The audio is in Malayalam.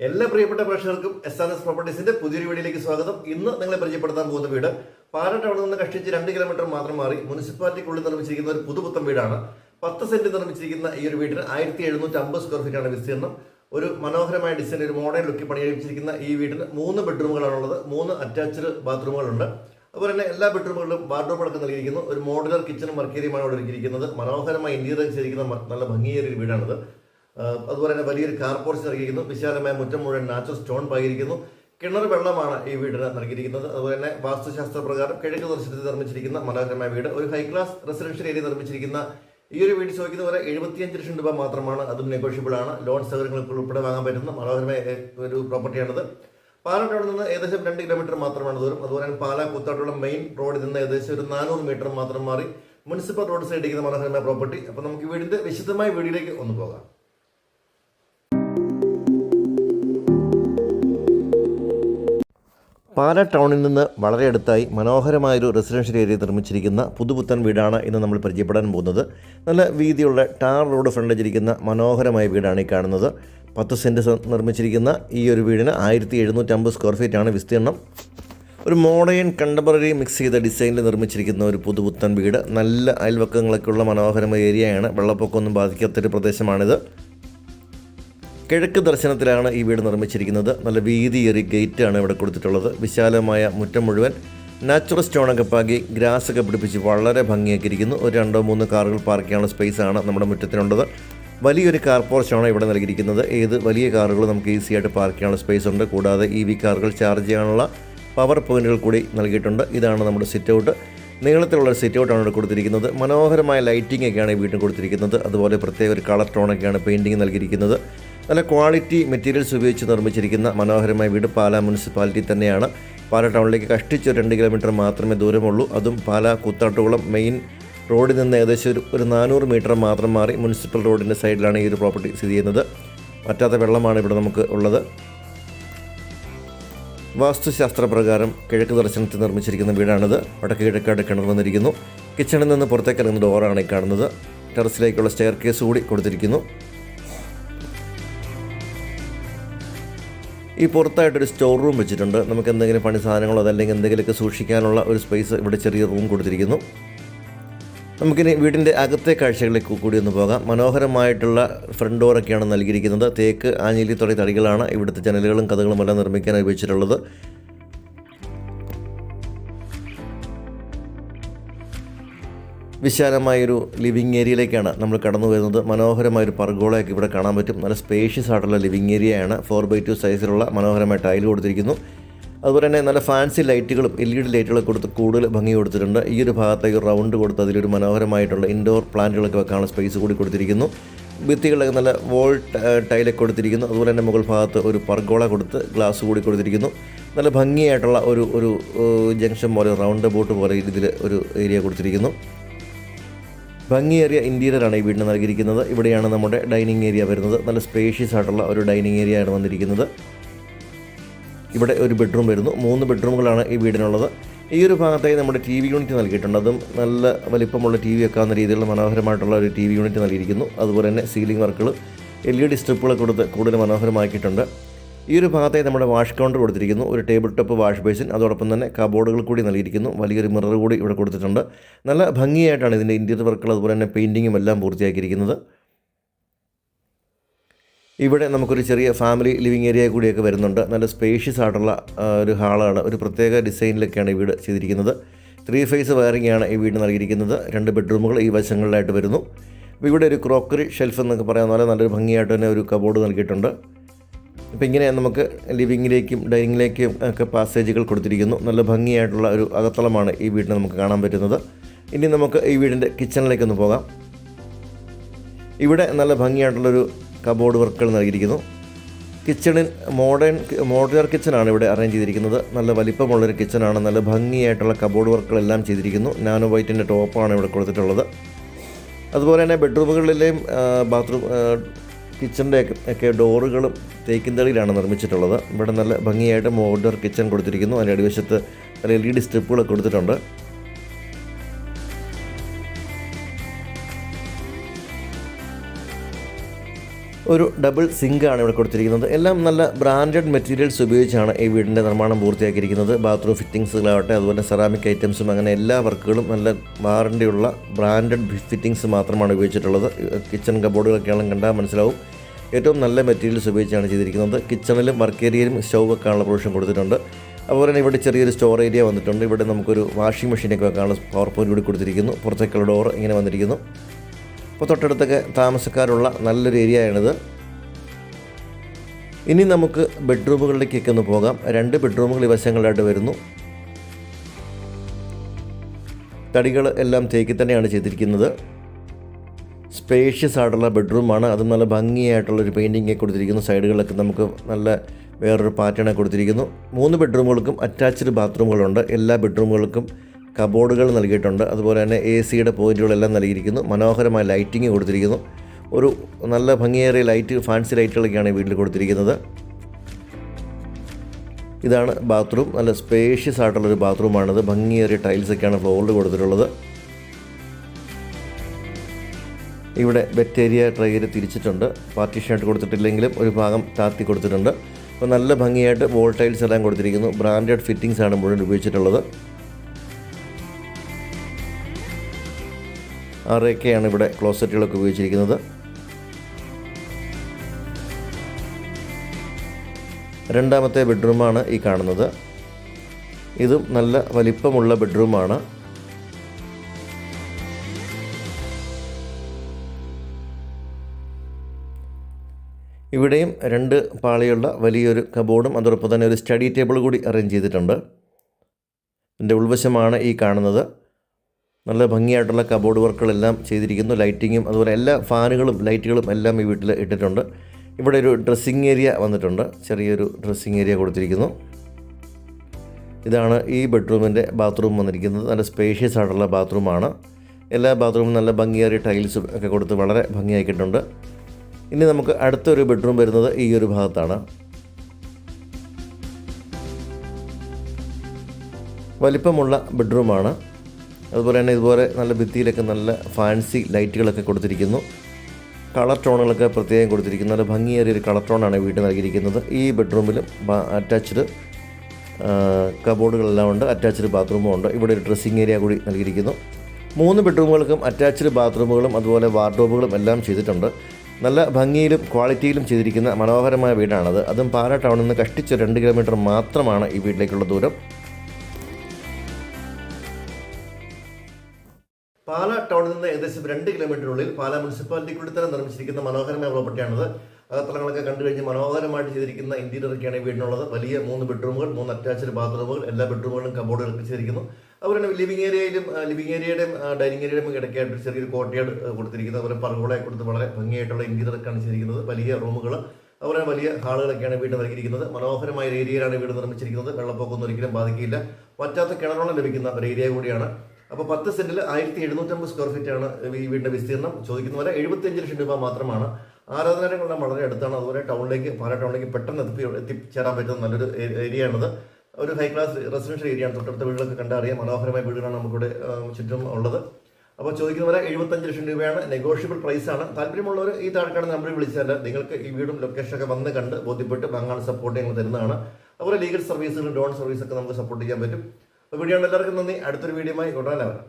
എല്ലാ പ്രിയപ്പെട്ട പ്രേക്ഷകർക്കും എസ് ആർ എസ് പ്രോപ്പർട്ടീസിന്റെ പുതിയൊരു വീഡിയോയിലേക്ക് സ്വാഗതം. ഇന്ന് നിങ്ങളെ പരിചയപ്പെടുത്താൻ പോകുന്ന വീട് പാല ടൗണിൽ നിന്ന് കഷ്ടിച്ച് രണ്ട് കിലോമീറ്റർ മാത്രം മാറി മുനിസിപ്പാലിറ്റിക്കുള്ളിൽ നിർമ്മിച്ചിരിക്കുന്ന ഒരു പുതുപുത്തൻ വീടാണ്. പത്ത് സെന്റ് നിർമ്മിച്ചിരിക്കുന്ന ഈ ഒരു വീടിന് ആയിരത്തി എഴുന്നൂറ്റി അമ്പത് സ്ക്വയർ ഫീറ്റ് ആണ് വിസ്തീർണം ഒരു മനോഹരമായ ഡിസൈൻ ഒരു മോഡേൺ ലുക്കിൽ പണിയെടുപ്പിച്ചിരിക്കുന്ന ഈ വീടിന് മൂന്ന് ബെഡ്റൂമുകളാണുള്ളത് മൂന്ന് അറ്റാച്ച്ഡ് ബാത്റൂമുകളുണ്ട് അതുപോലെ തന്നെ എല്ലാ ബെഡ്റൂമുകളിലും വാർഡ്രോബ് അടക്കം നൽകിയിരിക്കുന്നു. ഒരു മോഡുലർ കിച്ചണും വർക്കേരിയുമാണ് ഇവിടെ ഒരുക്കിയിരിക്കുന്നത്. മനോഹരമായ ഇന്റീരിയർ ചെയ്തിരിക്കുന്ന നല്ല ഭംഗിയേറിയ വീടാണിത്. അതുപോലെ തന്നെ വലിയൊരു കാർ പോർച്ച് നൽകിയിരിക്കുന്നു വിശാലമായ മുറ്റം മുഴുവൻ നാച്ചുറൽ സ്റ്റോൺ പാകിയിരിക്കുന്നു. കിണർ വെള്ളമാണ് ഈ വീടിന് നൽകിയിരിക്കുന്നത്. അതുപോലെ തന്നെ വാസ്തുശാസ്ത്ര പ്രകാരം കിഴക്ക് ദർശനത്തിൽ നിർമ്മിച്ചിരിക്കുന്ന മനോഹരമായ വീട്. ഒരു ഹൈ ക്ലാസ് റെസിഡൻഷ്യൽ ഏരിയ നിർമ്മിച്ചിരിക്കുന്ന ഈ ഒരു വീട് ചോദിക്കുന്ന വരെ എഴുപത്തിയഞ്ച് ലക്ഷം രൂപ മാത്രമാണ്. അതും നെഗോഷ്യബിൾ ആണ്. ലോൺ സൗകര്യങ്ങൾ ഉൾപ്പെടെ വാങ്ങാൻ പറ്റുന്ന മനോഹരമായ ഒരു പ്രോപ്പർട്ടിയാണിത് പാലക്കാട് നിന്ന് ഏകദേശം രണ്ട് കിലോമീറ്റർ മാത്രമാണ് ദൂരം. അതുപോലെ തന്നെ പാലാ കുത്താട്ടുള്ള മെയിൻ റോഡിൽ നിന്ന് ഏകദേശം ഒരു നാനൂറ് മീറ്റർ മാത്രം മാറി മുനിസിപ്പൽ റോഡ് സൈഡിൽ ഇരിക്കുന്ന മനോഹരമായ പ്രോപ്പർട്ടി അപ്പോൾ നമുക്ക് വീടിന്റെ വിശദമായ വീടിലേക്ക് ഒന്ന് പോകാം. പാല ടൗണിൽ നിന്ന് വളരെ അടുത്തായി മനോഹരമായൊരു റെസിഡൻഷ്യൽ ഏരിയ നിർമ്മിച്ചിരിക്കുന്ന പുതുപുത്തൻ വീടാണ് ഇന്ന് നമ്മൾ പരിചയപ്പെടാൻ പോകുന്നത്. നല്ല വീതിയുള്ള ടാർ റോഡ് ഫ്രണ്ടിലിരിക്കുന്ന മനോഹരമായ വീടാണ് ഈ കാണുന്നത്. പത്ത് സെന്റ് നിർമ്മിച്ചിരിക്കുന്ന ഈ ഒരു വീടിന് ആയിരത്തി എഴുന്നൂറ്റമ്പത് സ്ക്വയർ ഫീറ്റ് ആണ് വിസ്തീർണം ഒരു മോഡേൺ കണ്ടംപററി മിക്സ് ചെയ്ത ഡിസൈനിൽ നിർമ്മിച്ചിരിക്കുന്ന ഒരു പുതുപുത്തൻ വീട്. നല്ല അയൽവക്കങ്ങളൊക്കെയുള്ള മനോഹരമായ ഏരിയയാണ്. വെള്ളപ്പൊക്കമൊന്നും ബാധിക്കാത്തൊരു പ്രദേശമാണിത്. കിഴക്ക് ദർശനത്തിലാണ് ഈ വീട് നിർമ്മിച്ചിരിക്കുന്നത്. നല്ല വീതിയേറി ഗേറ്റാണ് ഇവിടെ കൊടുത്തിട്ടുള്ളത്. വിശാലമായ മുറ്റം മുഴുവൻ നാച്ചുറൽ സ്റ്റോണൊക്കെ പാകി ഗ്രാസ് ഒക്കെ പിടിപ്പിച്ച് വളരെ ഭംഗിയാക്കിയിരിക്കുന്നു ഒരു രണ്ടോ മൂന്നോ കാറുകൾ പാർക്ക് ചെയ്യാനുള്ള സ്പേസ് ആണ് നമ്മുടെ മുറ്റത്തിനുള്ളത്. വലിയൊരു കാർ പോർച്ചാണ് ഇവിടെ നൽകിയിരിക്കുന്നത്. ഏത് വലിയ കാറുകൾ നമുക്ക് ഈസി ആയിട്ട് പാർക്ക് ചെയ്യാനുള്ള സ്പേസ് ഉണ്ട്. കൂടാതെ ഇ വി കാറുകൾ ചാർജ് ചെയ്യാനുള്ള പവർ പോയിന്റുകൾ കൂടി നൽകിയിട്ടുണ്ട്. ഇതാണ് നമ്മുടെ സിറ്റ് ഔട്ട് നീളത്തിലുള്ള സിറ്റ് ഔട്ടാണ് ഇവിടെ കൊടുത്തിരിക്കുന്നത്. മനോഹരമായ ലൈറ്റിംഗ് ഒക്കെയാണ് ഈ വീട്ടിൽ കൊടുത്തിരിക്കുന്നത്. അതുപോലെ പ്രത്യേക ഒരു കളർ ടോണൊക്കെയാണ് പെയിന്റിങ് നൽകിയിരിക്കുന്നത്. നല്ല ക്വാളിറ്റി മെറ്റീരിയൽസ് ഉപയോഗിച്ച് നിർമ്മിച്ചിരിക്കുന്ന മനോഹരമായ വീട് പാലാ മുനിസിപ്പാലിറ്റി തന്നെയാണ്. പാലാ ടൗണിലേക്ക് കഷ്ടിച്ച് രണ്ട് കിലോമീറ്റർ മാത്രമേ ദൂരമുള്ളൂ. അതും പാലാ കുത്താട്ടുകുളം മെയിൻ റോഡിൽ നിന്ന് ഏകദേശം ഒരു ഒരു നാനൂറ് മീറ്റർ മാത്രം മാറി മുനിസിപ്പൽ റോഡിന്റെ സൈഡിലാണ് ഈ ഒരു പ്രോപ്പർട്ടി സ്ഥിതി ചെയ്യുന്നത്. പറ്റാത്ത വെള്ളമാണ് ഇവിടെ നമുക്ക് ഉള്ളത്. വാസ്തുശാസ്ത്ര പ്രകാരം കിഴക്ക് ദർശനത്തിൽ നിർമ്മിച്ചിരിക്കുന്ന വീടാണിത്. വടക്ക് കിഴക്കാട് കിണർ വന്നിരിക്കുന്നു. കിച്ചണിൽ നിന്ന് പുറത്തേക്ക് ഇറങ്ങുന്ന ഡോറാണ് ഈ കാണുന്നത്. ടെറസിലേക്കുള്ള സ്റ്റെയർ കേസ് കൂടി കൊടുത്തിരിക്കുന്നു. ഈ പുറത്തായിട്ടൊരു സ്റ്റോർ റൂം വെച്ചിട്ടുണ്ട്. നമുക്ക് എന്തെങ്കിലും പണി സാധനങ്ങളോ അതല്ലെങ്കിൽ എന്തെങ്കിലുമൊക്കെ സൂക്ഷിക്കാനുള്ള ഒരു സ്പേസ് ഇവിടെ ചെറിയ റൂം കൊടുത്തിരിക്കുന്നു. നമുക്കിനി വീടിന്റെ അകത്തെ കാഴ്ചകളിലേക്ക് കൂടി ഒന്ന് പോകാം. മനോഹരമായിട്ടുള്ള ഫ്രണ്ട് ഡോറൊക്കെയാണ് നൽകിയിരിക്കുന്നത്. തേക്ക് ആഞ്ഞിലി തുടങ്ങിയ തടികളാണ് ഇവിടുത്തെ ജനലുകളും കഥകളും എല്ലാം നിർമ്മിക്കാൻ ഉപയോഗിച്ചിട്ടുള്ളത്. വിശാലമായൊരു ലിവിങ് ഏരിയയിലേക്കാണ് നമ്മൾ കടന്നു വരുന്നത്. മനോഹരമായൊരു പർഗോളയൊക്കെ ഇവിടെ കാണാൻ പറ്റും. നല്ല സ്പേഷ്യസ് ആയിട്ടുള്ള ലിവിങ് ഏരിയയാണ്. ഫോർ ബൈ ടു സൈസിലുള്ള മനോഹരമായ ടൈൽ കൊടുത്തിരിക്കുന്നു. അതുപോലെ തന്നെ നല്ല ഫാൻസി ലൈറ്റുകളും എൽ ഇ ഡി ലൈറ്റുകളൊക്കെ കൊടുത്ത് കൂടുതൽ ഭംഗി കൊടുത്തിട്ടുണ്ട്. ഈ ഒരു ഭാഗത്തേക്ക് റൗണ്ട് കൊടുത്ത് അതിലൊരു മനോഹരമായിട്ടുള്ള ഇൻഡോർ പ്ലാന്റുകളൊക്കെ വെക്കാനുള്ള സ്പേസ് കൂടി കൊടുത്തിരിക്കുന്നു. ഭിത്തികളൊക്കെ നല്ല വോൾ ടൈലൊക്കെ കൊടുത്തിരിക്കുന്നു. അതുപോലെ തന്നെ മുകൾ ഭാഗത്ത് ഒരു പർഗോള കൊടുത്ത് ഗ്ലാസ് കൂടി കൊടുത്തിരിക്കുന്നു. നല്ല ഭംഗിയായിട്ടുള്ള ഒരു ഒരു ജംഗ്ഷൻ പോലെ റൗണ്ട് ബോട്ട് പോലെ ഇതിൽ ഒരു ഏരിയ കൊടുത്തിരിക്കുന്നു. ഭംഗിയേറിയ ഇന്റീരിയറാണ് ഈ വീടിന് നൽകിയിരിക്കുന്നത്. ഇവിടെയാണ് നമ്മുടെ ഡൈനിങ് ഏരിയ വരുന്നത്. നല്ല സ്പേഷ്യസ് ആയിട്ടുള്ള ഒരു ഡൈനിങ് ഏരിയ ആണ് വന്നിരിക്കുന്നത്. ഇവിടെ ഒരു ബെഡ്റൂം വരുന്നു. മൂന്ന് ബെഡ്റൂമുകളാണ് ഈ വീടിനുള്ളത്. ഈ ഒരു ഭാഗത്തായി നമ്മുടെ ടി വി യൂണിറ്റ് നൽകിയിട്ടുണ്ട്. അതും നല്ല വലിപ്പമുള്ള ടി വി വെക്കാവുന്ന രീതിയിലുള്ള മനോഹരമായിട്ടുള്ള ഒരു ടി വി യൂണിറ്റ് നൽകിയിരിക്കുന്നു. അതുപോലെ തന്നെ സീലിംഗ് വർക്കുകൾ എൽ ഇ ഡി സ്ട്രിപ്പുകൾ കൊടുത്ത് കൂടുതൽ മനോഹരമാക്കിയിട്ടുണ്ട്. ഈ ഒരു ഭാഗത്തായി നമ്മുടെ വാഷ് കൗണ്ടർ കൊടുത്തിരിക്കുന്നു. ഒരു ടേബിൾ ടോപ്പ് വാഷ് ബേസിൻ അതോടൊപ്പം തന്നെ കബോർഡുകൾ കൂടി നൽകിയിരിക്കുന്നു. വലിയൊരു മിറർ കൂടി ഇവിടെ കൊടുത്തിട്ടുണ്ട്. നല്ല ഭംഗിയായിട്ടാണ് ഇതിന്റെ ഇന്റീരിയർ വർക്കുകൾ അതുപോലെ തന്നെ പെയിന്റിങ്ങും എല്ലാം പൂർത്തിയാക്കിയിരിക്കുന്നത്. ഇവിടെ നമുക്കൊരു ചെറിയ ഫാമിലി ലിവിങ് ഏരിയ കൂടിയൊക്കെ വരുന്നുണ്ട്. നല്ല സ്പേഷ്യസ് ആയിട്ടുള്ള ഒരു ഹാളാണ്. ഒരു പ്രത്യേക ഡിസൈനിലൊക്കെയാണ് ഈ വീട് ചെയ്തിരിക്കുന്നത്. ത്രീ ഫേസ് വയറിംഗ് ആണ് ഈ വീട് നൽകിയിരിക്കുന്നത്. രണ്ട് ബെഡ്റൂമുകൾ ഈ വശങ്ങളിലായിട്ട് വരുന്നു. ഇവിടെ ഒരു ക്രോക്കറി ഷെൽഫ് എന്നൊക്കെ പറയാൻ പോലെ നല്ലൊരു ഭംഗിയായിട്ട് തന്നെ ഒരു കബോർഡ് നൽകിയിട്ടുണ്ട്. അപ്പോൾ ഇങ്ങനെ നമുക്ക് ലിവിങ്ങിലേക്കും ഡൈനിങ്ങിലേക്കും ഒക്കെ പാസേജുകൾ കൊടുത്തിരിക്കുന്നു. നല്ല ഭംഗിയായിട്ടുള്ള ഒരു അകത്തളമാണ് ഈ വീടിന് നമുക്ക് കാണാൻ പറ്റുന്നത്. ഇനി നമുക്ക് ഈ വീടിന്റെ കിച്ചണിലേക്കൊന്ന് പോകാം. ഇവിടെ നല്ല ഭംഗിയായിട്ടുള്ളൊരു കബോർഡ് വർക്കുകൾ നൽകിയിരിക്കുന്നു. കിച്ചണിൽ മോഡേൺ മോഡുലർ കിച്ചണാണ് ഇവിടെ അറേഞ്ച് ചെയ്തിരിക്കുന്നത്. നല്ല വലിപ്പമുള്ളൊരു കിച്ചണാണ് നല്ല ഭംഗിയായിട്ടുള്ള കബോർഡ് വർക്കുകളെല്ലാം ചെയ്തിരിക്കുന്നു. നാനോ വൈറ്റിന്റെ ടോപ്പാണ് ഇവിടെ കൊടുത്തിട്ടുള്ളത്. അതുപോലെ തന്നെ ബെഡ്റൂമുകളിലെയും ബാത്റൂം കിച്ചണിന്റെ ഒക്കെ ഡോറുകളും തേക്കിന്തളിയിലാണ് നിർമ്മിച്ചിട്ടുള്ളത്. ഇവിടെ നല്ല ഭംഗിയായിട്ട് മോഡർ കിച്ചൺ കൊടുത്തിരിക്കുന്നു. അതിന്റെ അടിവശത്ത് എൽ ഇ ഡി സ്ട്രിപ്പുകളൊക്കെ കൊടുത്തിട്ടുണ്ട്. ഒരു ഡബിൾ സിങ്ക് ആണ് ഇവിടെ കൊടുത്തിരിക്കുന്നത്. എല്ലാം നല്ല ബ്രാൻഡഡ് മെറ്റീരിയൽസ് ഉപയോഗിച്ചാണ് ഈ വീടിന്റെ നിർമ്മാണം പൂർത്തിയാക്കിയിരിക്കുന്നത്. ബാത്റൂം ഫിറ്റിങ്സുകളാവട്ടെ അതുപോലെ സെറാമിക് ഐറ്റംസും അങ്ങനെ എല്ലാ വർക്കുകളും നല്ല വാറണ്ടിയുള്ള ബ്രാൻഡഡ് ഫിറ്റിങ്സ് മാത്രമാണ് ഉപയോഗിച്ചിട്ടുള്ളത്. കിച്ചൺ കബോർഡുകളൊക്കെയാണെങ്കിലും കണ്ടാൽ മനസ്സിലാവും. ഏറ്റവും നല്ല മെറ്റീരിയൽസ് ഉപയോഗിച്ചാണ് ചെയ്തിരിക്കുന്നത്. കിച്ചണിലും വർക്ക് ഏരിയയിലും സ്റ്റൗ വെക്കാനുള്ള പ്രൊവിഷൻ കൊടുത്തിട്ടുണ്ട്. അതുപോലെ തന്നെ ഇവിടെ ചെറിയൊരു സ്റ്റോർ ഏരിയ വന്നിട്ടുണ്ട്. ഇവിടെ നമുക്കൊരു വാഷിംഗ് മെഷീനൊക്കെ വെക്കാനുള്ള പവർ പോയിന്റ് കൂടി കൊടുത്തിരിക്കുന്നു. പുറത്തേക്കുള്ള ഡോർ ഇങ്ങനെ വന്നിരിക്കുന്നു. അപ്പോൾ തൊട്ടടുത്തൊക്കെ താമസക്കാരുള്ള നല്ലൊരു ഏരിയ ആണിത് ഇനി നമുക്ക് ബെഡ്റൂമുകളിലേക്കൊക്കെ ഒന്ന് പോകാം. രണ്ട് ബെഡ്റൂമുകൾ ഈ വശങ്ങളിലായിട്ട് വരുന്നു. തടികൾ എല്ലാം തേക്കി തന്നെയാണ് ചെയ്തിരിക്കുന്നത്. സ്പേഷ്യസ് ആയിട്ടുള്ള ബെഡ്റൂമാണ്. അതും നല്ല ഭംഗിയായിട്ടുള്ള ഒരു പെയിന്റിങ് കൊടുത്തിരിക്കുന്നു. സൈഡുകളിലൊക്കെ നമുക്ക് നല്ല വേറൊരു പാറ്റേണൊക്കെ കൊടുത്തിരിക്കുന്നു. മൂന്ന് ബെഡ്റൂമുകൾക്കും അറ്റാച്ച്ഡ് ബാത്റൂമുകളുണ്ട്. എല്ലാ ബെഡ്റൂമുകൾക്കും കബോർഡുകൾ നൽകിയിട്ടുണ്ട്. അതുപോലെ തന്നെ എ സിയുടെ പോയിന്റുകളെല്ലാം നൽകിയിരിക്കുന്നു. മനോഹരമായ ലൈറ്റിംഗ് കൊടുത്തിരിക്കുന്നു. ഒരു നല്ല ഭംഗിയേറിയ ലൈറ്റ് ഫാൻസി ലൈറ്റുകളൊക്കെയാണ് ഈ വീട്ടിൽ കൊടുത്തിരിക്കുന്നത്. ഇതാണ് ബാത്റൂം. നല്ല സ്പേഷ്യസ് ആയിട്ടുള്ളൊരു ബാത്റൂമാണിത്. ഭംഗിയേറിയ ടൈൽസൊക്കെയാണ് ഫ്ലോറിൽ കൊടുത്തിട്ടുള്ളത്. ഇവിടെ ബെറ്റ് ഏരിയ തിരിച്ചിട്ടുണ്ട്. പാർട്ടീഷനായിട്ട് കൊടുത്തിട്ടില്ലെങ്കിലും ഒരു ഭാഗം താത്തി കൊടുത്തിട്ടുണ്ട്. അപ്പോൾ നല്ല ഭംഗിയായിട്ട് വോൾ ടൈൽസ് എല്ലാം കൊടുത്തിരിക്കുന്നു. ബ്രാൻഡഡ് ഫിറ്റിംഗ്സ് ആണ് മുഴുവൻ ഉപയോഗിച്ചിട്ടുള്ളത്. ആറൊക്കെയാണ് ഇവിടെ ക്ലോസറ്റുകളൊക്കെ ഉപയോഗിച്ചിരിക്കുന്നത്. രണ്ടാമത്തെ ബെഡ്റൂമാണ് ഈ കാണുന്നത്. ഇതും നല്ല വലിപ്പമുള്ള ബെഡ്റൂമാണ്. ഇവിടെയും രണ്ട് പാളിയുള്ള വലിയൊരു കബോർഡും അതോടൊപ്പം തന്നെ ഒരു സ്റ്റഡി ടേബിൾ കൂടി അറേഞ്ച് ചെയ്തിട്ടുണ്ട്. ഇതിന്റെ ഉൾവശമാണ് ഈ കാണുന്നത്. നല്ല ഭംഗിയായിട്ടുള്ള കബോർഡ് വർക്കുകളെല്ലാം ചെയ്തിരിക്കുന്നു. ലൈറ്റിങ്ങും അതുപോലെ എല്ലാ ഫാനുകളും ലൈറ്റുകളും എല്ലാം ഈ വീട്ടിൽ ഇട്ടിട്ടുണ്ട്. ഇവിടെ ഒരു ഡ്രസ്സിങ് ഏരിയ വന്നിട്ടുണ്ട്. ചെറിയൊരു ഡ്രസ്സിങ് ഏരിയ കൊടുത്തിരിക്കുന്നു. ഇതാണ് ഈ ബെഡ്റൂമിന്റെ ബാത്റൂം വന്നിരിക്കുന്നത്. നല്ല സ്പേഷ്യസ് ആയിട്ടുള്ള ബാത്റൂമാണ് എല്ലാ ബാത്റൂമും നല്ല ഭംഗിയേറിയ ടൈൽസും ഒക്കെ കൊടുത്ത് വളരെ ഭംഗിയാക്കിയിട്ടുണ്ട്. ഇനി നമുക്ക് അടുത്തൊരു ബെഡ്റൂം വരുന്നത് ഈ ഒരു ഭാഗത്താണ്. വലിപ്പമുള്ള ബെഡ്റൂമാണ് അതുപോലെ തന്നെ ഇതുപോലെ നല്ല ഭിത്തിയിലൊക്കെ നല്ല ഫാൻസി ലൈറ്റുകളൊക്കെ കൊടുത്തിരിക്കുന്നു. കളർ ടോണുകളൊക്കെ പ്രത്യേകം കൊടുത്തിരിക്കുന്നു. നല്ല ഭംഗിയേറിയ ഒരു കളർ ടോണാണ് വീട്ടിൽ നൽകിയിരിക്കുന്നത്. ഈ ബെഡ്റൂമിലും അറ്റാച്ച്ഡ് കബോർഡുകളെല്ലാം ഉണ്ട്. അറ്റാച്ച്ഡ് ബാത്റൂമും ഉണ്ട്. ഇവിടെ ഒരു ഡ്രസ്സിങ് ഏരിയ കൂടി നൽകിയിരിക്കുന്നു. മൂന്ന് ബെഡ്റൂമുകൾക്കും അറ്റാച്ച്ഡ് ബാത്റൂമുകളും അതുപോലെ വാർഡ്രോബുകളും എല്ലാം ചെയ്തിട്ടുണ്ട്. നല്ല ഭംഗിയിലും ക്വാളിറ്റിയിലും ചെയ്തിരിക്കുന്ന മനോഹരമായ വീടാണത്. അതും പാല ടൗണിൽ നിന്ന് കഷ്ടിച്ച് രണ്ട് കിലോമീറ്റർ മാത്രമാണ് ഈ വീട്ടിലേക്കുള്ള ദൂരം. പാല ടൗണിൽ നിന്ന് ഏകദേശം രണ്ട് കിലോമീറ്ററിനുള്ളിൽ പാല മുനിസിപ്പാലിറ്റിക്കുള്ളിൽ തന്നെ നിർമ്മിച്ചിരിക്കുന്ന മനോഹരമായ പ്രോപ്പർട്ടിയാണിത്. അകത്തളങ്ങളൊക്കെ കണ്ടു കഴിഞ്ഞ് മനോഹരമായിട്ട് ചെയ്തിരിക്കുന്ന ഇന്റീരിയറൊക്കെയാണ് വീടിനുള്ളത്. വലിയ മൂന്ന് ബെഡ്റൂമുകൾ മൂന്ന് അറ്റാച്ച്ഡ് ബാത്റൂമുകൾ എല്ലാ ബെഡ്റൂമുകളും കബോർഡുകളൊക്കെ ചെയ്തിരിക്കുന്നു തന്നെ ലിവിംഗ് ഏരിയയിലും ലിവിംഗ് ഏരിയയുടെയും ഡൈനിങ് ഏരിയയുടെയും ഇടയ്ക്കായിട്ട് ചെറിയൊരു കോട്ടയാട് കൊടുത്തിരിക്കുന്നത് അതുപോലെ പറകോളെ കൊടുത്ത് വളരെ ഭംഗിയായിട്ടുള്ള ഇന്റീരിയറൊക്കെയാണ് ചെയ്തിരിക്കുന്നത്. വലിയ റൂമുകൾ തന്നെ വലിയ ഹാളുകളൊക്കെയാണ് വീട് നൽകിയിരിക്കുന്നത് മനോഹരമായ ഏരിയയിലാണ് വീട് നിർമ്മിച്ചിരിക്കുന്നത്. വെള്ളപ്പൊക്കമൊന്നും ഒരിക്കലും ബാധിക്കില്ല. പറ്റാത്ത കിണറോളം ലഭിക്കുന്ന ഒരു ഏരിയ കൂടിയാണ് അപ്പോൾ പത്ത് സെന്റിൽ ആയിരത്തി എഴുന്നൂറ്റമ്പത് സ്ക്വയർ ഫീറ്റ് ആണ് ഈ വീടിന്റെ വിസ്തീർണം. ചോദിക്കുന്ന പോലെ എഴുപത്തിയഞ്ച് ലക്ഷം രൂപ മാത്രമാണ്. ആരാധനാലയങ്ങളുടെ വളരെ അടുത്താണ്. അതുപോലെ ടൗണിലേക്ക് പാല ടൗണിലേക്ക് പെട്ടെന്ന് എത്തി എത്തിച്ചേരാൻ പറ്റുന്ന നല്ലൊരു ഏരിയ ആണിത് ഒരു ഹൈ ക്ലാസ് റെസിഡൻഷ്യൽ ഏരിയ ആണ്. തൊട്ടടുത്ത വീടുകളൊക്കെ കണ്ടറിയാം. മനോഹരമായ വീടുകളാണ് നമുക്കിവിടെ ചുറ്റും ഉള്ളത്. അപ്പോൾ ചോദിക്കുന്ന പോലെ എഴുപത്തഞ്ച് ലക്ഷം രൂപയാണ് നെഗോഷ്യബിൾ പ്രൈസ് ആണ്. താല്പര്യമുള്ളവർ ഈ താഴെക്കാണ് നമ്പറിൽ വിളിച്ചാൽ നിങ്ങൾക്ക് ഈ വീടും ലൊക്കേഷനൊക്കെ വന്ന് കണ്ട് ബോധ്യപ്പെട്ട് ബാങ്കാണ് സപ്പോർട്ട് ഞങ്ങൾ തരുന്നതാണ്. അതുപോലെ ലീഗൽ സർവീസുകൾ ലോൺ സർവീസൊക്കെ നമുക്ക് സപ്പോർട്ട് ചെയ്യാൻ പറ്റും. വീഡിയോ എല്ലാവർക്കും നന്ദി. അടുത്തൊരു വീഡിയോ ആയി വരാം